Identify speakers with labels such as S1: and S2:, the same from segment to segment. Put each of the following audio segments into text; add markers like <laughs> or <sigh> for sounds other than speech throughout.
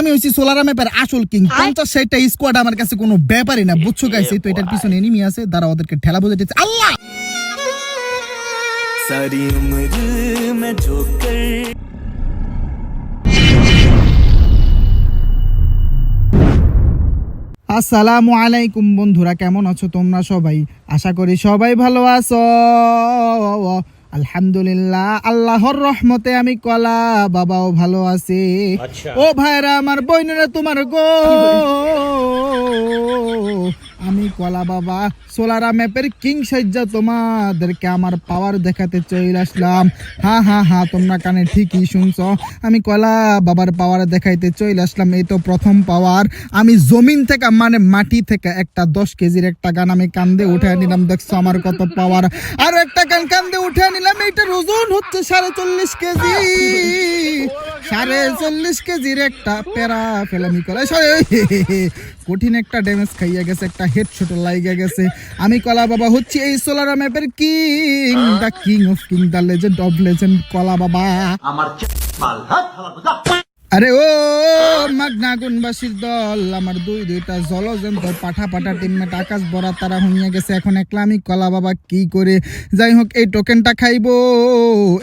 S1: আমি হচ্ছি সোলারা ম্যাপের আসল কিং পঞ্চাশ ষাটটা স্কোয়াড আমার কাছে কোনো ব্যাপারই না বুঝছো গাইছে তো এটার পিছনে এনিমি আছে দ্বারা ওদেরকে ঠেলা বোঝাইতেছে আল্লাহ
S2: सारी उम्र मैं जो कर
S1: আসসালামু আলাইকুম বন্ধুরা কেমন আছো তোমরা সবাই আশা করি সবাই ভালো আছো আলহামদুলিল্লাহ আল্লাহর রহমতে আমি কলা বাবাও ভালো আছে। ও ভাইরা আমার বইনেরা তোমার গো। আমি কলা বাবা সোলারা ম্যাপের কিং সাজ্জা তোমাদেরকে আমার পাওয়ার দেখাতে চলে আসলাম। হ্যাঁ হ্যাঁ হ্যাঁ তোমরা কানে ঠিকই শুনছো। আমি কলা বাবার পাওয়ার দেখাইতে চলে আসলাম এই তো প্রথম পাওয়ার আমি জমিন থেকে মানে মাটি থেকে একটা দশ কেজির একটা গান আমি কান্দে উঠে নিলাম দেখছ আমার কত পাওয়ার আর একটা গান কান্দে উঠে নিলাম এইটার ওজন হচ্ছে সাড়ে চল্লিশ কেজি। সাড়ে চল্লিশ কেজির একটা প্যারা ফেলামি কলা কঠিন একটা ড্যামেজ খাইয়া গেছে একটা হেডশট লাইগা গেছে। আমি কলা বাবা হচ্ছি এই সোলার ম্যাপের king the king of king the legend of legend Kala Baba. আরে ও মাগনা গুনবাসীর দল আমার দুই দুইটা জলজন্ত পাঠা পাঠা টিমমেট আকাশ বড়া তারা হইয়া গেছে এখন একলা আমি কলা বাবা কি করে? যাই হোক এই টোকেনটা খাইবো।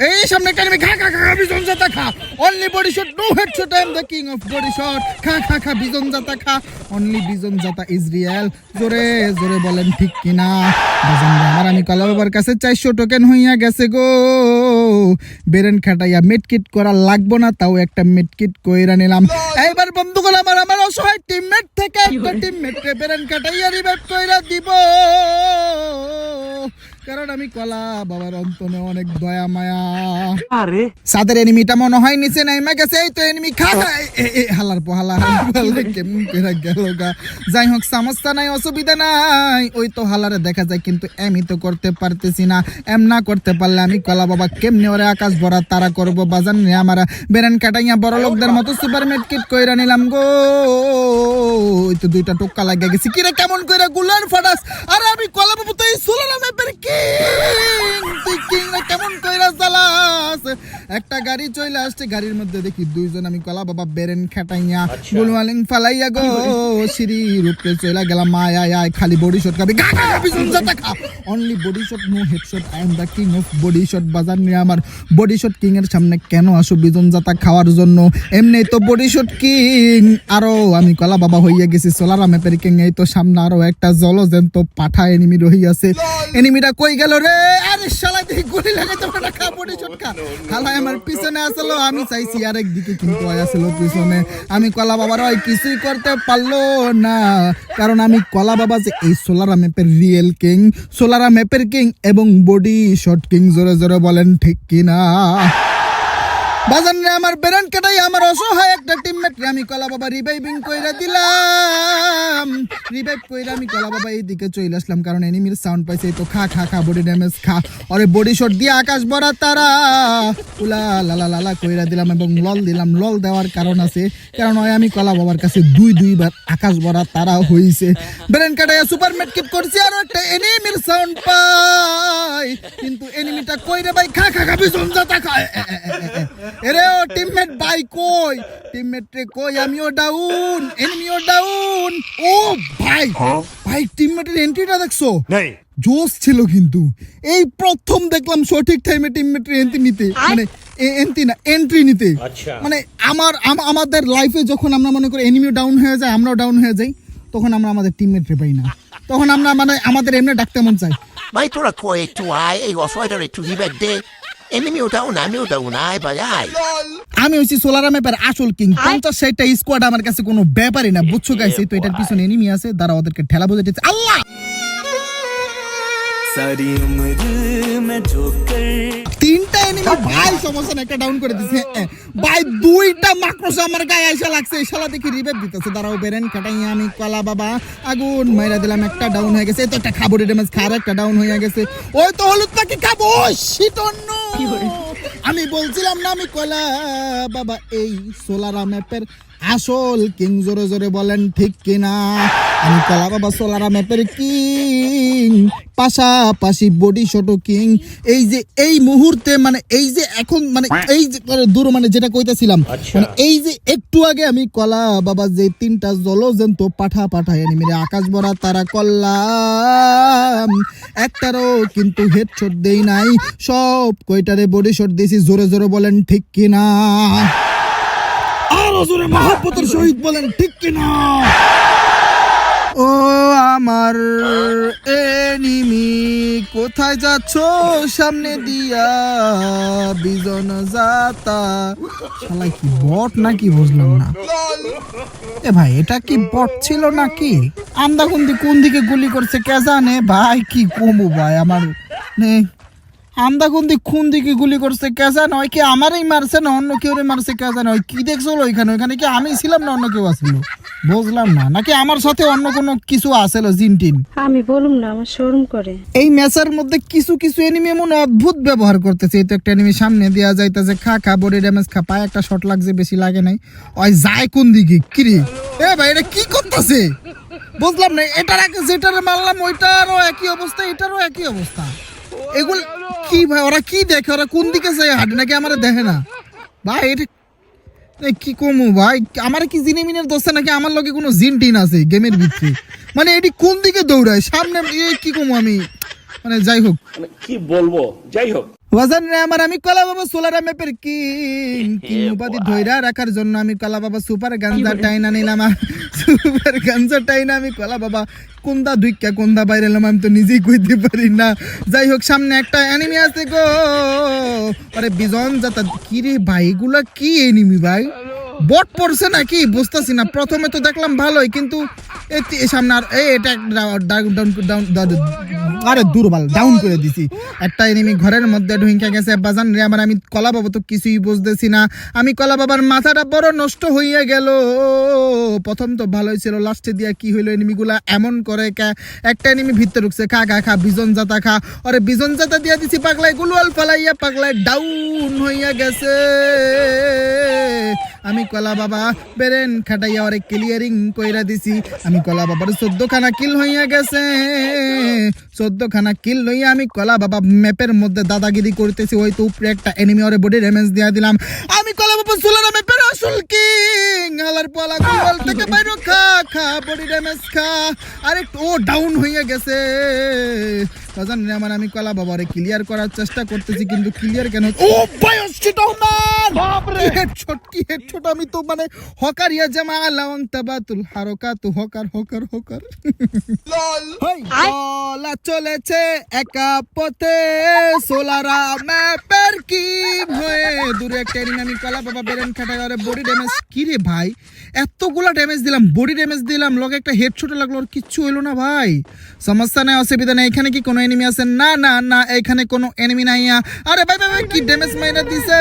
S1: এই সামনে enemy, খা খা খা বিজন জাতা খা। Only body shot no head shot I am the king of body shot খা খা খা বিজন জাতা খা। অনলি বিজন জাতা ইজ রিয়েল জোরে জোরে বলেন ঠিক কিনা? বিজন আমার আমি কলা বাবার কাছে চারশো টোকেন হইয়া গেছে গো। বেরেন খাটাইয়া মেটকিট করা লাগবো না তাও একটা মেটকিট কইরা নিলাম। এইবার বন্ধুগণ আমার আমার অসহায় টিমমেট থেকে একটা টিমমেট কে বেরেন খাটাইয়া রিভাইভ কইরা দিব। কারণ আমি কলা বাবার অন্তনে অনেক দয়া মায়া।
S2: अरे
S1: সাদের এনিমিটা মনে হয় নিচে নাইমা গেছে এই তো এনিমি খা। হালার পোহালা হালার কেমন করে গেল গা। যাই হোক সমস্যা নাই অসুবিধা নাই। ওই তো হালারে দেখা যায় কিন্তু এমই তো করতে পারতেছি না। এম না করতে পারলে আমি কলা বাবা কেমনি ওরে আকাশ ভরা তারা করব বাজান রে আমার। বেরেন কাটাইয়া বড় লোকদের মতো সুপার কিট কইরা নিলাম গো। ওই তো দুইটা টোক্কা লাগিয়ে গেছি। কিরে কেমন কইরা গুলার ফাটাস? আরে আমি কলা বাবু তো এই সোলার ম্যাপের কিং? তুই কিং না <laughs> কেমন কইরা চালাস? একটা গাড়ি চলে আসছে গাড়ির মধ্যে দেখি দুইজন আমি কলা বাবা বেরেন খাটাইয়া গুলমালিং ফালাইয়া গো সিঁড়ি রূপে চলে গেলাম আয় আয় আয় খালি বডি শট খাবি। Only body shot no head shot I am the king of body shot বাজার নিয়ে আমার বডি শট কিং এর সামনে কেন আসো বিজন জাতা খাওয়ার জন্য? এমনি তো বডি শট কিং আরও আমি কলা বাবা হইয়া গেছি সোলার ম্যাপের কিং এই তো সামনে আরও একটা জলজন্ত পাঠা এনিমি রহিয়াছে। এনিমিটা কই গেল রে। আরে শালা, দেখি গুলি লাগাইতে পারে শট খা হালাই আমার পিছনে আসলো, আমি চাইছি আরেক দিকে কিন্তু আসলো পিছনে। আমি কলা বাবার ওই কিছুই করতে পারল না। কারণ আমি কলা বাবা যে এই সোলারা ম্যাপের রিয়েল কিং সোলারা ম্যাপের কিং এবং বডি শট কিং জোরে জোরে বলেন ঠিক কিনা? বাজান রে আমার বেরান কাটাই, আমার অসহায় একটা টিমমেট আমি কলা বাবা রিভাইভিং কইরা দিলাম। রিভাইভ কইরা আমি কলা বাবা এই দিকে চলে আসলাম, কারণ এনিমির সাউন্ড পাইছে তো খা খা খা বডি ড্যামেজ খা। আরে বডি শট দিয়ে আকাশ ভরা তারা। উলা লালা লালা কইরা দিলাম এবং লল দিলাম। লল দেওয়ার কারণ আছে, কারণ ওই আমি কলা বাবার কাছে দুই, দুইবার আকাশ ভরা তারা হইছে। ব্রেন কাটাইয়া সুপার মেটকিট করছি, আর একটা এনিমির সাউন্ড পাই। কিন্তু এনিমিটা কইরে ভাই, খা খা খা বিজন জাতা খা। এরে ও টিমমেট ভাই কই? টিমমেট রে কই? আমিও ডাউন এনিমিও ডাউন ও ভাই ভাই টিমমেটের এন্ট্রিটা দেখছ?
S2: नहीं
S1: জোস ছিল কিন্তু। এই প্রথম দেখলাম সঠিক টাইমে টিমমেটের এন্ট্রি নিতে। মানে এন্ট্রি না এন্ট্রি নিতে। মানে আমার আমাদের লাইফে যখন আমরা মনে করি এনিমিও ডাউন হয়ে যায় আমরাও ডাউন হয়ে যাই তখন আমরা আমাদের টিমমেট রে পাই না। তখন আমরা মানে আমাদের এমনি ডাকতে মন চাই
S3: ভাই তোরা কয়ে একটু আয় এই অসহায়টার একটু রিবেট দে। না আমি ওটাও না আয় ভাই আয়।
S1: আমি হচ্ছি সোলারা ম্যাপের আসল কিং পঞ্চাশ ষাটটা স্কোয়াড আমার কাছে কোনো ব্যাপারই না বুঝছ গাইছে তো এটার পিছনে এনিমি আছে দ্বারা ওদেরকে ঠেলা বোঝাতে আল্লাহ!
S2: সারি উমর মে
S1: তিনটা এনিমি ভাই সমস্যা একটা ডাউন করে দিছে। ভাই দুইটা আমার গায়ে আইসা লাগছে। শালা দেখি রিভাইভ দিতেছে। দাঁড়াও বেরেন কাটাই আমি কলা বাবা। আগুন মাইরা দিলাম একটা ডাউন হয়ে গেছে। তো একটা খাব ড্যামেজ খার একটা ডাউন হয়ে গেছে। ওই তো হলুদ পাখি খাব oh আমি বলছিলাম না আমি কলা বাবা এই সোলারাম ম্যাপের আসল কিং জোরে জোরে বলেন ঠিক কিনা? আমি কলা বাবা সোলারা ম্যাপের কিং পাশাপাশি বডি শট কিং এই যে এই মুহূর্তে মানে এই যে এখন মানে এই যে মানে দূর মানে যেটা কইতাছিলাম মানে এই যে একটু আগে আমি কলা বাবা যে তিনটা জলজন্ত পাঠা পাঠায় মেরে আকাশ ভরা তারা করলাম। একটারও কিন্তু হেডশট দেই নাই সব কয়টারে বডি শট দিয়েছি জোরে জোরে বলেন ঠিক কিনা? আরও জোরে মহাব্বতের সহিত বলেন ঠিক কিনা? ও আমার এনিমি কোথায় যাচ্ছ? সামনে দিয়া বিজন যাতা। শালা কি বট নাকি বুঝলাম না। এ ভাই, এটা কি বট ছিল নাকি? আমদাকুন্দি কোন দিকে গুলি করছে কে জানে? ভাই, কি কমু ভাই, আমার নে আমদাকুন্দি কোন দিকে গুলি করছে কে জানে? ওই কি আমারই মারছে না অন্য কেউ মারছে কে জানে? ওই কি দেখছ ওইখানে? ওইখানে কি আমি ছিলাম না অন্য কেউ আসছিল বুঝলাম না। নাকি আমার সাথে অন্য কোনো কিছু আসেল জিনটিন
S4: আমি বলুম না আমার শোরুম করে।
S1: এই ম্যাচের মধ্যে কিছু কিছু এনিমি এমন অদ্ভুত ব্যবহার করতেছে। এই তো একটা এনিমি সামনে দেওয়া যাইতেছে খা খা বডি ড্যামেজ খা পায়ে একটা শট লাগছে বেশি লাগে নাই। ওই যায় কোন দিকে? কিরে এ ভাই এটা কি করতেছে? বুঝলাম না এটার আগে যেটার মারলাম ওইটারও একই অবস্থা এটারও একই অবস্থা। এগুলো কি ভাই, ওরা কি দেখে? ওরা কোন দিকে যায় হাঁটে? নাকি আমার দেখে না? ভাই, এটা কি কমু ভাই? আমার কি জিনে মিনের দোষে নাকি আমার লগে কোনো জিন টিন আছে গেমের ভিত্তি মানে এটি কোন দিকে দৌড়ায়? সামনে কি কমু আমি? মানে যাই হোক।
S5: মানে কি বলব? যাই হোক।
S1: আমার আমি কলা বাবা সোলার ম্যাপের কি? উপাধি ধইরা রাখার জন্য আমি কলা বাবা সুপার গাঞ্জা টাইনা নিলাম সুপার গাঞ্জা টাইনা আমি কলা বাবা কোনদা দুইকা কোনদা বাইরে এলাম আমি তো নিজেই কইতে পারি না। যাই হোক সামনে একটা অ্যানিমি আছে গো। আরে বিজন যাতা কি রে ভাই এগুলা কি এনিমি ভাই? বট পড়ছে নাকি? বুঝতেছি না প্রথমে তো দেখলাম ভালোই, কিন্তু সামনে আর এই এটা ডাউন ডাউন আরে দুর্বল ডাউন করে দিছি। একটা এনিমি ঘরের মধ্যে ঢুইকা গেছে, বাজান রে আমার আমি কলা বাবা তো কিছুই বুঝতেছি না আমি কলা বাবার মাথাটা বড় নষ্ট হইয়া গেল। প্রথম তো ভালোই ছিল লাস্টে দিয়া কি হইল এনিমিগুলা এমন করে কা? একটা এনিমি ভিতরে ঢুকছে, খা খা খা, বিজন জাতা খা। আরে বিজন জাতা দিয়া দিছি পাগলাই গুলওয়াল ফালাইয়া পাগলাই ডাউন হইয়া গেছে। আমি কলা বাবা, বেরেন খাটাইয়া ওরে ক্লিয়ারিং কইরা দিছি। আমি কলা বাবার চোদ্দ খানা কিল হইয়া গেছে। চোদ্দ খানা কিল লইয়া আমি কলা বাবা ম্যাপের মধ্যে দাদাগিরি করতেছি। ওই তো উপরে একটা এনিমি ওরে বডি ড্যামেজ দিয়া দিলাম। আমি কলা বাবা সুলারা ম্যাপের আসল কিং হালার পলা থেকে খা খা বডি ড্যামেজ খা। আরে, ও ডাউন হইয়া গেছে। বাজান রে আমার আমি কলা বাবারে ক্লিয়ার করার চেষ্টা করতেছি কিন্তু ক্লিয়ার কেন ও ভাই অস্ট্রিট ওনার বাপ রে হেডশট কি হেডশট আমি তো মানে হকার ইয়া জামা লাওয়াং তাবাতুল হারকাতু হকার হকার হকার। হেই, বলা চলেছে একা পথে সোলারা ম্যাপের কি হয়ে দূরে একটা আমি কলা বাবা বেরেন খাটাই আরে বডি ড্যামেজ কি রে ভাই? এতগুলা ড্যামেজ দিলাম বডি ড্যামেজ দিলাম লগে একটা হেডশটে লাগল আর কিচ্ছু হইল না ভাই। সমস্যা নাই অসুবিধা নেই এখানে কি কোনো এনিমি আছে না না না এখানে কোনো এনিমি নাই আরে ভাই ভাই কি ড্যামেজ মাইরা দিছে?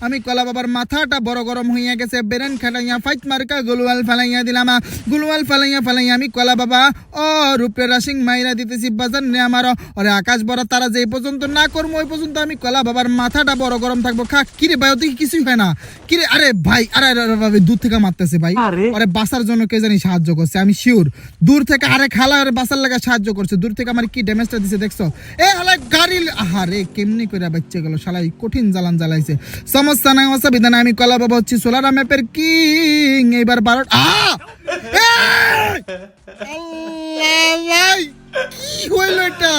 S1: আমি কলা বাবার মাথাটা বড় গরম হইয়া গেছে বেরেন খাটাইয়া ফাইট মার্কা গুলওয়াল ফালাইয়া দিলাম গুলওয়াল ফালাইয়া ফালাইয়া আমি কলা বাবা ও রূপে রাসিং মাইরা দিতেছি বাজার নে আমার আরে আকাশ বড় তারা যে পর্যন্ত না করব ওই পর্যন্ত আমি কলা বাবার মাথাটা বড় গরম থাকব খা কিরে ভাই ওদিকে কিছুই হয় না। কিরে আরে ভাই আরে আরে, দূর থেকে মারতেছে ভাই।
S2: আরে।
S1: বাসার জন্য কে জানি সাহায্য করছে আমি শিওর দূর থেকে আরে খালা আরে বাসার লাগা সাহায্য করছে দূর থেকে আমার কি ড্যামেজটা দিছে, দেখছ? এ হালা গাড়ি আহারে, কেমনি করে বাচ্চা গেল? শালাই কঠিন জ্বালান জ্বালাইছে। সমস্যা নাই অসুবিধা নাই, আমি কলা বাবা হচ্ছি সোলারা ম্যাপের কিং। এইবার বারো! ভাই, কি হইল এটা?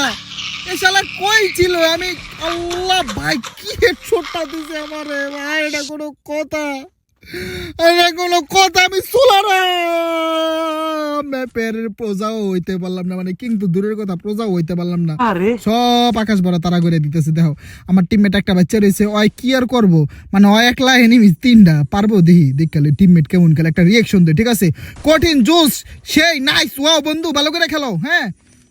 S1: এ শালা কই ছিল? আমি আল্লাহ, ভাই, কি হেডশটটা দিছে আমারে? ভাই, এটা কোনো কথা। এটা কোনো কথা আমি প্রজাও হইতে পারলাম না মানে কিন্তু দূরের কথা প্রজাও হইতে পারলাম না। সব আকাশ ভরা তারা করে দিতেছে দেখো। আমার টিমমেট একটা বাচ্চা রয়েছে ওই কি আর করব? মানে ওই একলা এনিমি তিনটা পারব দেখি দেখালে টিমমেট কেমন খেলে একটা রিয়েকশন দে ঠিক আছে? কঠিন জোস সেই নাইস ওয়াও বন্ধু ভালো করে খেলো হ্যাঁ?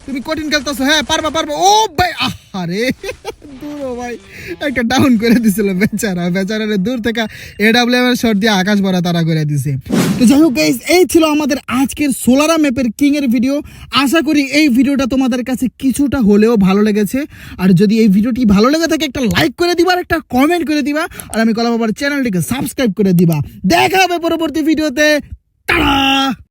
S1: তুমি কঠিন খেলতেছো হ্যাঁ পারবা পারবা। ও ভাই, আহারে। দূর ভাই। একটা ডাউন করে দিছিল বেচারা। বেচারারে দূর থেকে এডাব্লিউ এর শট দিয়ে আকাশ ভরা তারা করে দিছে। তো যাই হোক এই ছিল আমাদের আজকের সোলারা ম্যাপের কিং এর ভিডিও আশা করি এই ভিডিওটা তোমাদের কাছে কিছুটা হলেও ভালো লেগেছে। আর যদি এই ভিডিওটি ভালো লেগে থাকে, একটা লাইক করে দিবা আর একটা কমেন্ট করে দিবা। আর আমি কলা বাবার চ্যানেলটিকে সাবস্ক্রাইব করে দিবা। দেখা হবে পরবর্তী ভিডিওতে টাটা